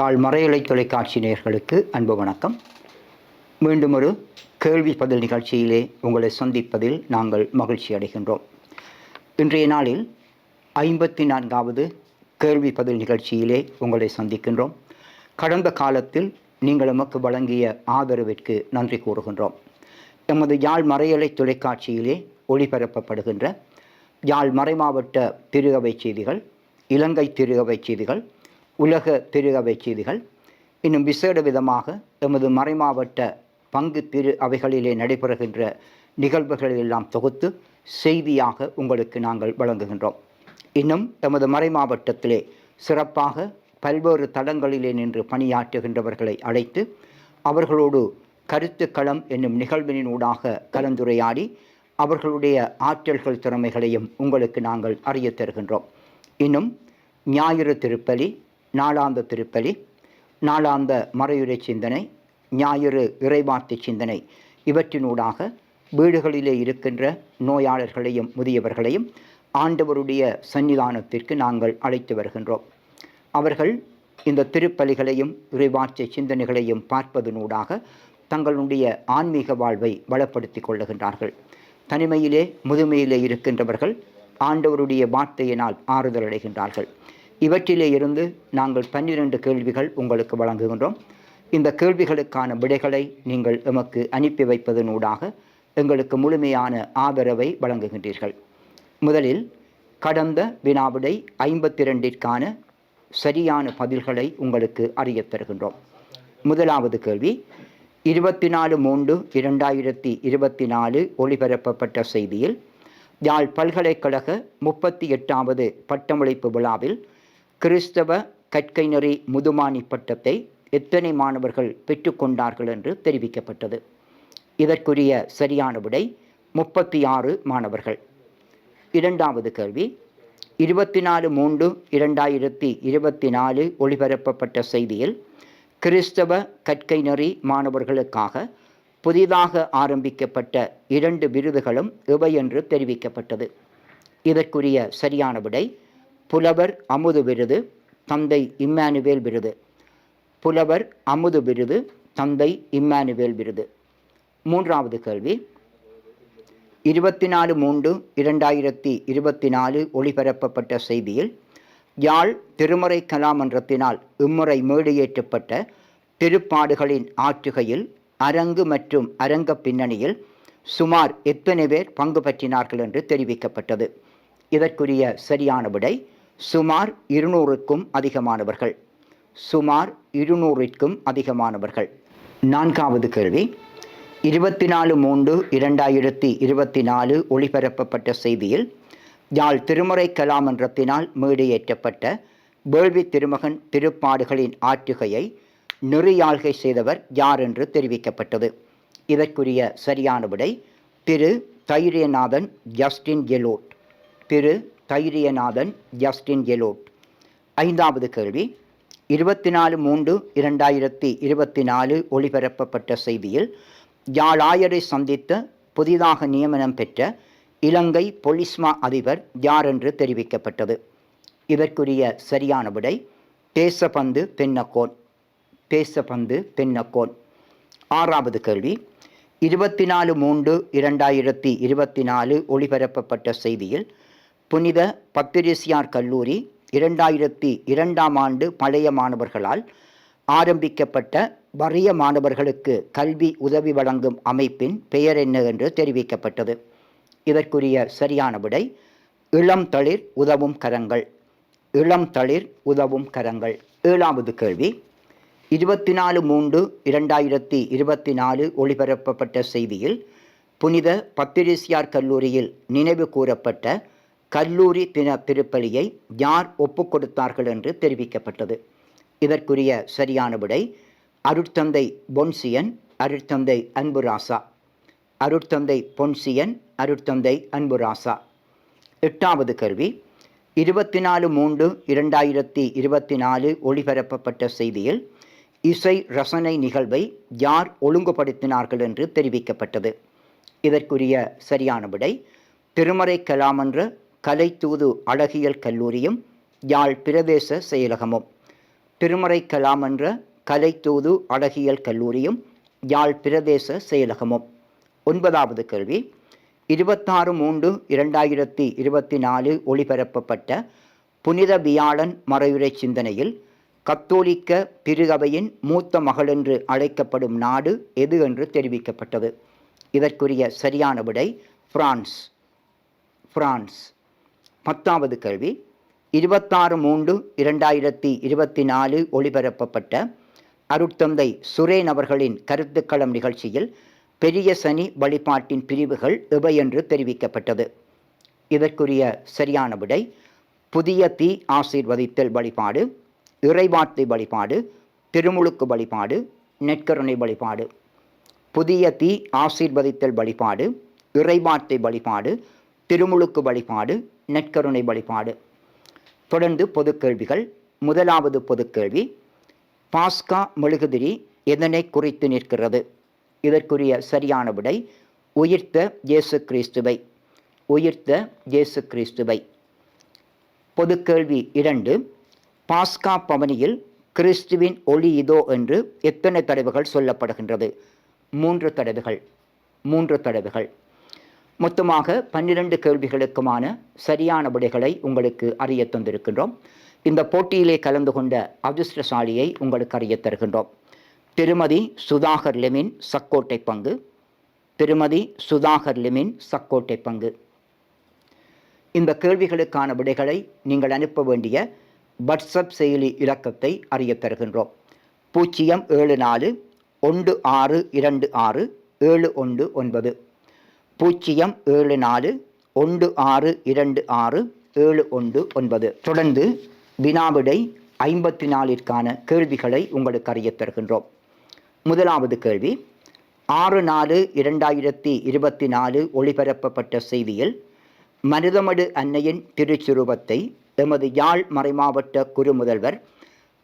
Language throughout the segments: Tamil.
யாழ் மறையலை தொலைக்காட்சி நேர்களுக்கு அன்பு வணக்கம். மீண்டும் ஒரு கேள்வி பதில் நிகழ்ச்சியிலே உங்களை சந்திப்பதில் நாங்கள் மகிழ்ச்சி அடைகின்றோம். இன்றைய நாளில் ஐம்பத்தி நான்காவது கேள்வி பதில் நிகழ்ச்சியிலே உங்களை சந்திக்கின்றோம். கடந்த காலத்தில் நீங்கள் எமக்கு வழங்கிய ஆதரவிற்கு நன்றி கூறுகின்றோம். எமது யாழ் மறையலை தொலைக்காட்சியிலே ஒளிபரப்பப்படுகின்ற யாழ் மறைமாவட்ட திருகவை செய்திகள் இலங்கை திருகவை செய்திகள் உலக திருகவை செய்திகள். இன்னும் விசேட விதமாக எமது மறைமாவட்ட பங்கு திரு அவைகளிலே நடைபெறுகின்ற நிகழ்வுகளை எல்லாம் தொகுத்து செய்தியாக உங்களுக்கு நாங்கள் வழங்குகின்றோம். இன்னும் எமது மறைமாவட்டத்திலே சிறப்பாக பல்வேறு தளங்களிலே நின்று பணியாற்றுகின்றவர்களை அழைத்து அவர்களோடு கருத்துக்களம் என்னும் நிகழ்வினூடாக கலந்துரையாடி அவர்களுடைய ஆற்றல்கள் திறமைகளையும் உங்களுக்கு நாங்கள் அறிய தருகின்றோம். இன்னும் ஞாயிறு திருப்பலி நாளாந்த திருப்பலி நாளாந்த மறையுரை சிந்தனை ஞாயிறு இறைவார்த்தை சிந்தனை இவற்றினூடாக வீடுகளிலே இருக்கின்ற நோயாளர்களையும் முதியவர்களையும் ஆண்டவருடைய சன்னிதானத்திற்கு நாங்கள் அழைத்து வருகின்றோம். அவர்கள் இந்த திருப்பலிகளையும் இறைவார்த்தை சிந்தனைகளையும் பார்ப்பதனூடாக தங்களுடைய ஆன்மீக வாழ்வை வளப்படுத்தி கொள்ளுகின்றார்கள். தனிமையிலே முதுமையிலே இருக்கின்றவர்கள் ஆண்டவருடைய வார்த்தையினால் ஆறுதல் அடைகின்றார்கள் இவற்றிலே இருந்து நாங்கள் பன்னிரண்டு கேள்விகள் உங்களுக்கு வழங்குகின்றோம். இந்த கேள்விகளுக்கான விடைகளை நீங்கள் எமக்கு அனுப்பி வைப்பதனூடாக எங்களுக்கு முழுமையான ஆதரவை வழங்குகின்றீர்கள். முதலில் கடந்த வினாவிடை ஐம்பத்தி ரெண்டிற்கான சரியான பதில்களை உங்களுக்கு அறியத் தருகின்றோம். முதலாவது கேள்வி இருபத்தி நாலு மூன்று இரண்டாயிரத்தி இருபத்தி நாலு ஒளிபரப்பப்பட்ட செய்தியில் யாழ் பல்கலைக்கழக முப்பத்தி எட்டாவது பட்டமளிப்பு விழாவில் கிறிஸ்தவ கற்கைநெறி முதுமானி பட்டத்தை எத்தனை மாணவர்கள் பெற்றுக்கொண்டார்கள் என்று தெரிவிக்கப்பட்டது. இதற்குரிய சரியான விடை முப்பத்தி ஆறு மாணவர்கள். இரண்டாவது கேள்வி. இருபத்தி நாலு மூன்று இரண்டாயிரத்தி இருபத்தி நாலு ஒளிபரப்பப்பட்ட செய்தியில் கிறிஸ்தவ கற்கைநெறி மாணவர்களுக்காக புதிதாக ஆரம்பிக்கப்பட்ட இரண்டு விருதுகளும் இவை என்று தெரிவிக்கப்பட்டது. இதற்குரிய சரியான விடை புலவர் அமுது விருது தந்தை இம்மானுவேல் விருது. புலவர் அமுது விருது தந்தை இம்மானுவேல் விருது. மூன்றாவது கேள்வி. இருபத்தி நாலு மூன்று இரண்டாயிரத்தி இருபத்தி நாலு ஒளிபரப்பப்பட்ட செய்தியில் யாழ் திருமறை கலாமன்றத்தினால் இம்முறை மேடையேற்றப்பட்ட திருப்பாடுகளின் ஆற்றுகையில் அரங்கு மற்றும் அரங்க பின்னணியில் சுமார் எத்தனை பேர் பங்கு பற்றினார்கள் என்று தெரிவிக்கப்பட்டது. இதற்குரிய சரியான விடை சுமார் இருநூறுக்கும் அதிகமானவர்கள். சுமார் இருநூறிற்கும் அதிகமானவர்கள். நான்காவது கேள்வி. இருபத்தி நாலு மூன்று இரண்டாயிரத்தி இருபத்தி நாலு ஒளிபரப்பப்பட்ட செய்தியில் யாழ் திருமுறை கலாமன்றத்தினால் மேடையேற்றப்பட்ட வேள்வி திருமகன் திருப்பாடுகளின் ஆற்றுகையை நெறியாள்கை செய்தவர் யார் என்று தெரிவிக்கப்பட்டது. இதற்குரிய சரியான விடை திரு. தைரியநாதன் ஜஸ்டின் எலோட் திரு. தைரியநாதன் ஜஸ்டின் எலோட் ஐந்தாவது கேள்வி. இருபத்தி நாலு மூன்று இரண்டாயிரத்தி இருபத்தி நாலு ஒளிபரப்பப்பட்ட செய்தியில் யாழாயரை சந்தித்த புதிதாக நியமனம் பெற்ற இலங்கை பொலிஸ்மா அதிபர் யார் என்று தெரிவிக்கப்பட்டது? இதற்குரிய சரியான விடை தேசபந்து பெண்ணக்கோன். தேசபந்து பெண்ணக்கோன். ஆறாவது கேள்வி. இருபத்தி நாலு மூன்று இரண்டாயிரத்தி இருபத்தி நாலு ஒளிபரப்பப்பட்ட செய்தியில் புனித பத்திரிசியார் கல்லூரி இரண்டாயிரத்தி இரண்டாம் ஆண்டு பழைய மாணவர்களால் ஆரம்பிக்கப்பட்ட வறிய மாணவர்களுக்கு கல்வி உதவி வழங்கும் அமைப்பின் பெயர் என்ன என்று தெரிவிக்கப்பட்டது. இதற்குரிய சரியான விடை இளம் தளிர் உதவும் கரங்கள். இளம் தளிர் உதவும் கரங்கள். ஏழாவது கேள்வி. இருபத்தி நாலு மூன்று இரண்டாயிரத்தி இருபத்தி நாலு ஒளிபரப்பப்பட்ட செய்தியில் புனித பத்திரிசியார் கல்லூரியில் நினைவு கூறப்பட்ட கல்லூரி தின திருப்பலியை யார் ஒப்புக் கொடுத்தார்கள் என்று தெரிவிக்கப்பட்டது. இதற்குரிய சரியான விடை அருட்தந்தை பொன்சியன் அருட்தந்தை அன்புராசா. அருட்தந்தை பொன்சியன் அருட்தந்தை அன்புராசா. எட்டாவது கருவி. இருபத்தி நாலு மூன்று இரண்டாயிரத்தி இருபத்தி நாலு ஒளிபரப்பப்பட்ட செய்தியில் இசை ரசனை நிகழ்வை யார் ஒழுங்குபடுத்தினார்கள் என்று தெரிவிக்கப்பட்டது. இதற்குரிய சரியான விடை திருமறை கலாமன்ற கலைத்தூது அழகியல் கல்லூரியும் யாழ் பிரதேச செயலகமும். திருமறை கலாம் என்ற கலைத்தூது அழகியல் கல்லூரியும் யாழ் பிரதேச செயலகமும். ஒன்பதாவது கேள்வி. இருபத்தாறு மூன்று இரண்டாயிரத்தி இருபத்தி நாலு ஒளிபரப்பப்பட்ட புனித வியாழன் மறையுரை சிந்தனையில் கத்தோலிக்க திருகவையின் மூத்த மகள் என்று அழைக்கப்படும் நாடு எது என்று தெரிவிக்கப்பட்டது. இதற்குரிய சரியான விடை பிரான்ஸ். பிரான்ஸ். பத்தாவது கேள்வி இருபத்தாறு மூன்று இரண்டாயிரத்தி இருபத்தி நாலு ஒளிபரப்பப்பட்ட அருட்தந்தை சுரேன் அவர்களின் கருத்துக்களம் நிகழ்ச்சியில் பெரிய சனி வழிபாட்டின் பிரிவுகள் எவை என்று தெரிவிக்கப்பட்டது. இதற்குரிய சரியான விடை புதிய தீ ஆசீர்வதித்தல் வழிபாடு இறைவார்த்தை வழிபாடு திருமுழுக்கு வழிபாடு நெற்கருணை வழிபாடு. புதிய தீ ஆசீர்வதித்தல் வழிபாடு இறைவார்த்தை வழிபாடு திருமுழுக்கு வழிபாடு நெற்கருணை வழிபாடு. தொடர்ந்து பொதுக்கேள்விகள் முதலாவது பொதுக்கேள்வி பாஸ்கா மெழுகுதிரி எதனை குறித்து நிற்கிறது? இதற்குரிய சரியான விடை உயிர்த்த இயேசு கிறிஸ்துவை. உயிர்த்த இயேசு கிறிஸ்துவை. பொதுக்கேள்வி இரண்டு பாஸ்கா பவனியில் கிறிஸ்துவின் ஒளி இதோ என்று எத்தனை தடவைகள் சொல்லப்படுகின்றது? மூன்று தடவைகள். மூன்று தடவைகள். மொத்தமாக பன்னிரண்டு கேள்விகளுக்குமான சரியான விடைகளை உங்களுக்கு அறிய தந்திருக்கின்றோம். இந்த போட்டியிலே கலந்து கொண்ட அதிர்ஷ்டசாலியை உங்களுக்கு அறிய தருகின்றோம். திருமதி சுதாகர் லெமின் சக்கோட்டை பங்கு. திருமதி சுதாகர் லெமின் சக்கோட்டை பங்கு. இந்த கேள்விகளுக்கான விடைகளை நீங்கள் அனுப்ப வேண்டிய வாட்ஸ்அப் செயலி இலக்கத்தை அறிய தருகின்றோம். பூஜ்ஜியம் ஏழு நாலு ஒன்று ஆறு இரண்டு ஆறு ஏழு ஒன்று ஒன்பது. பூஜ்ஜியம் ஏழு நாலு ஒன்று ஆறு இரண்டு ஆறு ஏழு ஒன்று ஒன்பது. தொடர்ந்து வினாவிடை ஐம்பத்தி நாலிற்கான கேள்விகளை உங்களுக்கு அறிய தருகின்றோம் முதலாவது கேள்வி ஆறு நாலு இரண்டாயிரத்தி இருபத்தி நாலு ஒளிபரப்பப்பட்ட செய்தியில் மருதமடு அன்னையின் திருச்சுருவத்தை எமது யாழ் மறைமாவட்ட குறுமுதல்வர்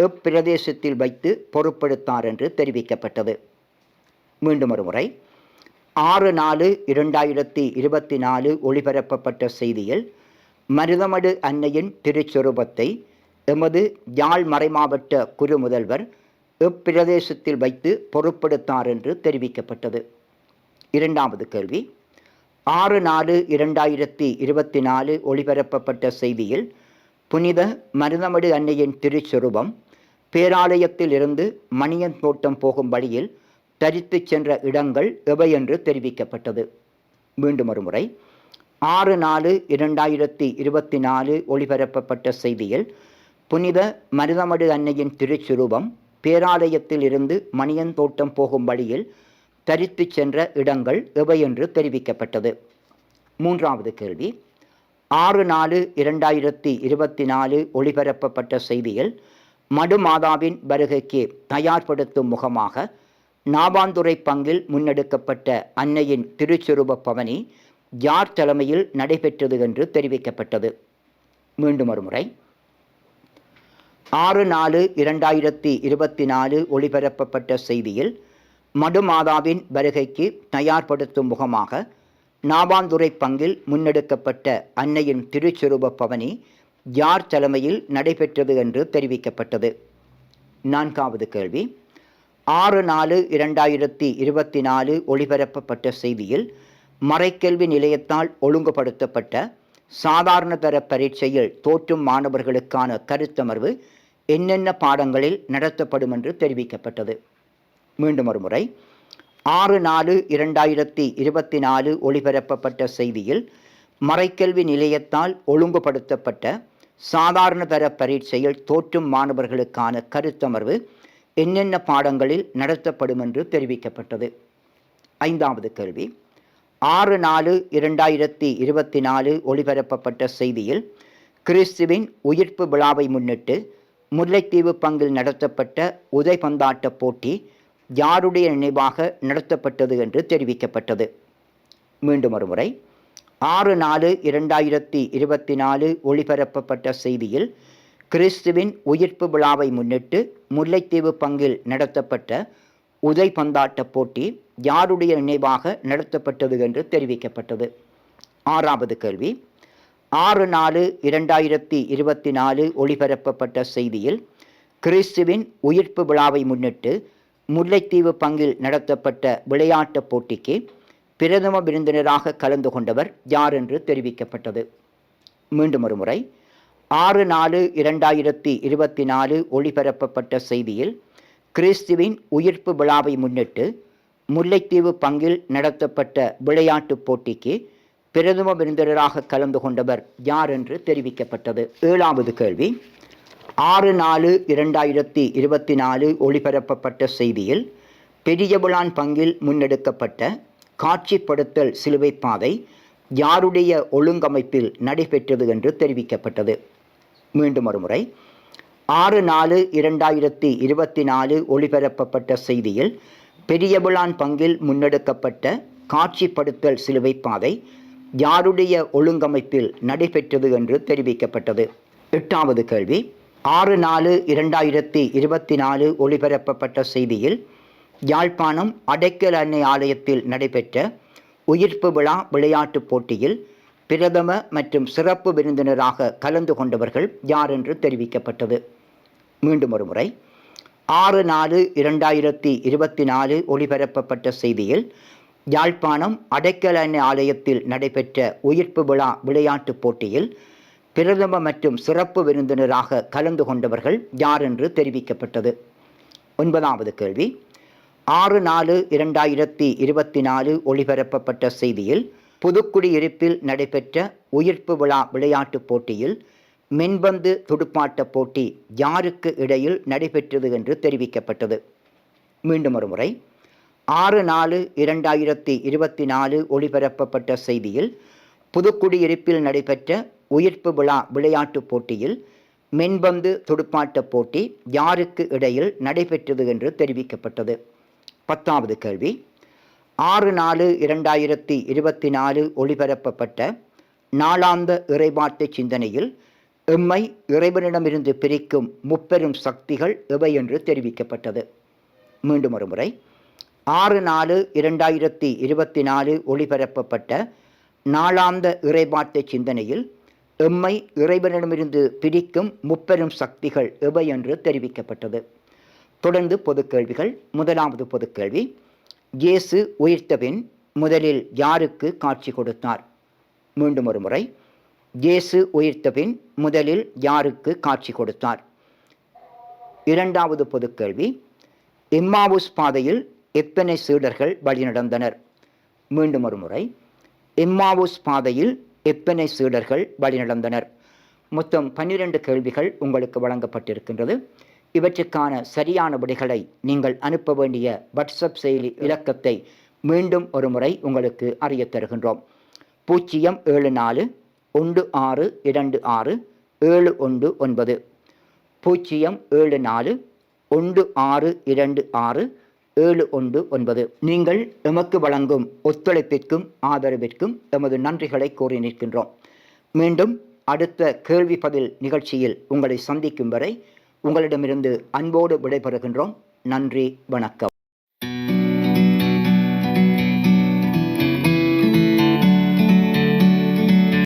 இப்பிரதேசத்தில் வைத்து பொருட்படுத்தார் என்று தெரிவிக்கப்பட்டது. மீண்டும் ஒரு முறை ஆறு நாலு இரண்டாயிரத்தி இருபத்தி நாலு ஒளிபரப்பப்பட்ட செய்தியில் மருதமடு அன்னையின் திருச்சொரூபத்தை எமது யாழ் மறைமாவட்ட குரு முதல்வர் இப்பிரதேசத்தில் வைத்து பொறுப்படுத்தார் என்று தெரிவிக்கப்பட்டது. இரண்டாவது கேள்வி. ஆறு நாலு இரண்டாயிரத்தி இருபத்தி நாலு ஒளிபரப்பப்பட்ட செய்தியில் புனித மருதமடு அன்னையின் திருச்சொரூபம் பேராலயத்தில் இருந்து மணியன் தோட்டம் போகும் வழியில் தரித்து சென்ற இடங்கள் எவை என்று தெரிவிக்கப்பட்டது. மீண்டும் ஒருமுறை. ஆறு நாலு இரண்டாயிரத்தி இருபத்தி நாலு ஒளிபரப்பப்பட்ட செய்தியில் புனித மருதமடு அன்னையின் திருச்சுரூபம் பேராலயத்தில் இருந்து மணியன் தோட்டம் போகும் வழியில் தரித்து சென்ற இடங்கள் எவை என்று தெரிவிக்கப்பட்டது. மூன்றாவது கேள்வி. ஆறு நாலு இரண்டாயிரத்தி இருபத்தி நாலு ஒளிபரப்பப்பட்ட செய்தியில் மடுமாதாவின் வருகைக்கு தயார்படுத்தும் முகமாக நாபாந்துறை பங்கில் முன்னெடுக்கப்பட்ட அன்னையின் திருச்சுரூப பவனி ஜார் தலைமையில் நடைபெற்றது என்று தெரிவிக்கப்பட்டது. மீண்டும் ஒருமுறை. ஆறு நாலு இரண்டாயிரத்தி இருபத்தி நாலு ஒளிபரப்பப்பட்ட செய்தியில் மடுமாதாவின் வருகைக்கு தயார்படுத்தும் முகமாக நாபாந்துறை பங்கில் முன்னெடுக்கப்பட்ட அன்னையின் திருச்சுரூப பவனி யார் தலைமையில் நடைபெற்றது என்று தெரிவிக்கப்பட்டது. நான்காவது கேள்வி. ஆறு நாலு இரண்டாயிரத்தி இருபத்தி நாலு ஒளிபரப்பப்பட்ட செய்தியில் மறைக்கல்வி நிலையத்தால் ஒழுங்குபடுத்தப்பட்ட சாதாரண தர பரீட்சையில் தோற்றும் மாணவர்களுக்கான கருத்தமர்வு என்னென்ன பாடங்களில் நடத்தப்படும் என்று தெரிவிக்கப்பட்டது. மீண்டும் ஒரு முறை ஆறு நாலு இரண்டாயிரத்தி இருபத்தி நாலு ஒளிபரப்பப்பட்ட செய்தியில் மறைக்கல்வி நிலையத்தால் ஒழுங்குபடுத்தப்பட்ட சாதாரண தர பரீட்சையில் தோற்றும் மாணவர்களுக்கான கருத்தமர்வு என்னென்ன பாடங்களில் நடத்தப்படும் என்று தெரிவிக்கப்பட்டது. ஐந்தாவது கேள்வி ஆறு நாலு இரண்டாயிரத்தி இருபத்தி நாலு ஒளிபரப்பப்பட்ட செய்தியில் கிறிஸ்துவின் உயிர்ப்பு விழாவை முன்னிட்டு முல்லைத்தீவு பங்கில் நடத்தப்பட்ட உதைபந்தாட்ட போட்டி யாருடைய நினைவாக நடத்தப்பட்டது என்று தெரிவிக்கப்பட்டது. மீண்டும் ஒருமுறை. ஆறு நாலு இரண்டாயிரத்தி இருபத்தி நாலு ஒளிபரப்பப்பட்ட செய்தியில் கிறிஸ்துவின் உயிர்ப்பு விழாவை முன்னிட்டு முல்லைத்தீவு பங்கில் நடத்தப்பட்ட உதை பந்தாட்ட போட்டி யாருடைய நினைவாக நடத்தப்பட்டது என்று தெரிவிக்கப்பட்டது. ஆறாவது கேள்வி. ஆறு நாலு இரண்டாயிரத்தி இருபத்தி நாலு ஒளிபரப்பப்பட்ட செய்தியில் கிறிஸ்துவின் உயிர்ப்பு விழாவை முன்னிட்டு முல்லைத்தீவு பங்கில் நடத்தப்பட்ட விளையாட்டுப் போட்டிக்கு பிரதம விருந்தினராக கலந்து கொண்டவர் யார் என்று தெரிவிக்கப்பட்டது. மீண்டும் ஒரு முறை ஆறு நாலு இரண்டாயிரத்தி இருபத்தி நாலு ஒளிபரப்பப்பட்ட செய்தியில் கிறிஸ்துவின் உயிர்ப்பு விழாவை முன்னிட்டு முல்லைத்தீவு பங்கில் நடத்தப்பட்ட விளையாட்டுப் போட்டிக்கு பிரதம விருந்தினராக கலந்து கொண்டவர் யார் என்று தெரிவிக்கப்பட்டது? ஏழாவது கேள்வி. ஆறு நாலு இரண்டாயிரத்தி இருபத்தி நாலு ஒளிபரப்பப்பட்ட செய்தியில் பெரியபுலான் பங்கில் முன்னெடுக்கப்பட்ட காட்சிப்படுத்தல் சிலுவை பாதை யாருடைய ஒழுங்கமைப்பில் நடைபெற்றது என்று தெரிவிக்கப்பட்டது. மீண்டும் ஒருமுறை. ஆறு நாலு இரண்டாயிரத்தி இருபத்தி நாலு ஒளிபரப்பப்பட்ட செய்தியில் பெரியபுலான் பங்கில் முன்னெடுக்கப்பட்ட காட்சிப்படுத்தல் சிலுவை பாதை யாருடைய ஒழுங்கமைப்பில் நடைபெற்றது என்று தெரிவிக்கப்பட்டது. எட்டாவது கேள்வி. ஆறு நாலு இரண்டாயிரத்தி இருபத்தி நாலு ஒளிபரப்பப்பட்ட செய்தியில் யாழ்ப்பாணம் அடைக்கல் அன்னை ஆலயத்தில் நடைபெற்ற உயிர்ப்பு விழா விளையாட்டுப் போட்டியில் பிரதம மற்றும் சிறப்பு விருந்தினராக கலந்து கொண்டவர்கள் யார் என்று தெரிவிக்கப்பட்டது. மீண்டும் ஒரு முறை. ஆறு நாலு இரண்டாயிரத்தி இருபத்தி நாலு ஒளிபரப்பப்பட்ட செய்தியில் யாழ்ப்பாணம் அடைக்கல ஆலயத்தில் நடைபெற்ற உயிர்ப்பு விழா விளையாட்டுப் போட்டியில் பிரதம மற்றும் சிறப்பு விருந்தினராக கலந்து கொண்டவர்கள் யார் என்று தெரிவிக்கப்பட்டது? ஒன்பதாவது கேள்வி. ஆறு நாலு இரண்டாயிரத்தி இருபத்தி நாலு ஒளிபரப்பப்பட்ட செய்தியில் புதுக்குடியிருப்பில் நடைபெற்ற உயிர்ப்பு விழா விளையாட்டுப் போட்டியில் மென்பந்து துடுப்பாட்ட போட்டி யாருக்கு இடையில் நடைபெற்றது என்று தெரிவிக்கப்பட்டது. மீண்டும் ஒரு முறை ஆறு நாலு இரண்டாயிரத்தி இருபத்தி நாலு ஒளிபரப்பப்பட்ட செய்தியில் புதுக்குடியிருப்பில் நடைபெற்ற உயிர்ப்பு விழா விளையாட்டுப் போட்டியில் மென்பந்து துடுப்பாட்ட போட்டி யாருக்கு இடையில் நடைபெற்றது என்று தெரிவிக்கப்பட்டது. பத்தாவது கேள்வி. ஆறு நாலு இரண்டாயிரத்தி இருபத்தி நாலு ஒளிபரப்பப்பட்ட நாளாந்த இறைபாட்டு சிந்தனையில் எம்மை இறைவனிடமிருந்து பிரிக்கும் முப்பெரும் சக்திகள் எவை என்று தெரிவிக்கப்பட்டது. மீண்டும் ஒரு முறை. ஆறு நாலு இரண்டாயிரத்தி இருபத்தி நாலு ஒளிபரப்பப்பட்ட நாளாந்த இறைபாட்டு சிந்தனையில் எம்மை இறைவனிடமிருந்து பிரிக்கும் முப்பெரும் சக்திகள் எவை என்று தெரிவிக்கப்பட்டது. தொடர்ந்து பொது கேள்விகள். முதலாவது பொது கேள்வி. இயேசு உயிர்த்தபின் முதலில் யாருக்கு காட்சி கொடுத்தார்? மீண்டும் ஒரு முறை. இயேசு உயிர்த்தபின் முதலில் யாருக்கு காட்சி கொடுத்தார்? இரண்டாவது பொது கேள்வி. இம்மாவுஸ் பாதையில் எத்தனை சீடர்கள் வழிநடந்தனர்? மீண்டும் ஒரு முறை. இம்மாவுஸ் பாதையில் எத்தனை சீடர்கள் வழிநடந்தனர்? மொத்தம் பன்னிரண்டு கேள்விகள் உங்களுக்கு வழங்கப்பட்டிருக்கின்றது. இவற்றுக்கான சரியான விடைகளை நீங்கள் அனுப்ப வேண்டிய வாட்ஸ்அப் செயலி இலக்கத்தை மீண்டும் ஒரு முறை உங்களுக்கு அறியத் தருகின்றோம். பூஜ்ஜியம் ஏழு நாலு ஒன்று ஆறு இரண்டு ஆறு ஏழு ஒன்று ஒன்பது. பூஜ்ஜியம் ஏழு நாலு ஒன்று ஆறு இரண்டு ஆறு ஏழு ஒன்று ஒன்பது. நீங்கள் எமக்கு வழங்கும் ஒத்துழைப்பிற்கும் ஆதரவிற்கும் எமது நன்றிகளை கூறி நிற்கின்றோம். மீண்டும் அடுத்த கேள்வி பதில் நிகழ்ச்சியில் உங்களை சந்திக்கும் வரை உங்களிடமிருந்து அன்போடு விடைபெறுகின்றோம். நன்றி வணக்கம்.